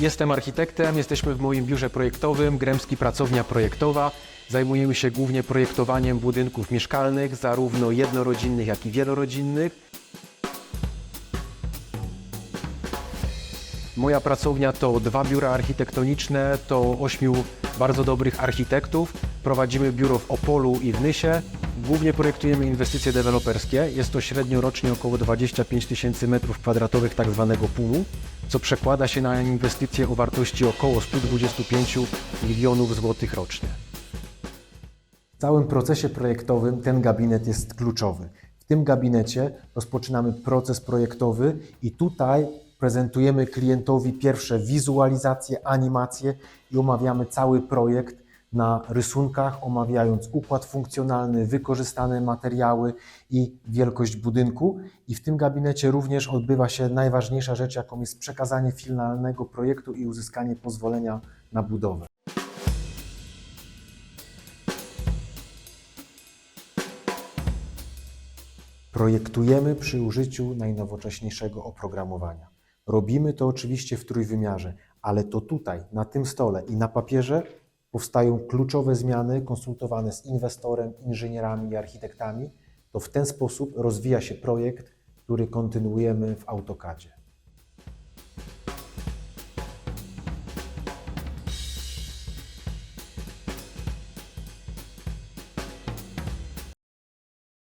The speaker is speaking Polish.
Jestem architektem, jesteśmy w moim biurze projektowym, Gremski Pracownia Projektowa. Zajmujemy się głównie projektowaniem budynków mieszkalnych, zarówno jednorodzinnych, jak i wielorodzinnych. Moja pracownia to dwa biura architektoniczne, to ośmiu bardzo dobrych architektów. Prowadzimy biuro w Opolu i w Nysie. Głównie projektujemy inwestycje deweloperskie. Jest to średnio rocznie około 25 tysięcy metrów kwadratowych tak zwanego PUM-u, co przekłada się na inwestycje o wartości około 125 milionów złotych rocznie. W całym procesie projektowym ten gabinet jest kluczowy. W tym gabinecie rozpoczynamy proces projektowy i tutaj prezentujemy klientowi pierwsze wizualizacje, animacje i omawiamy cały projekt na rysunkach, omawiając układ funkcjonalny, wykorzystane materiały i wielkość budynku. I w tym gabinecie również odbywa się najważniejsza rzecz, jaką jest przekazanie finalnego projektu i uzyskanie pozwolenia na budowę. Projektujemy przy użyciu najnowocześniejszego oprogramowania. Robimy to oczywiście w trójwymiarze, ale to tutaj, na tym stole i na papierze powstają kluczowe zmiany konsultowane z inwestorem, inżynierami i architektami. To w ten sposób rozwija się projekt, który kontynuujemy w AutoCADzie.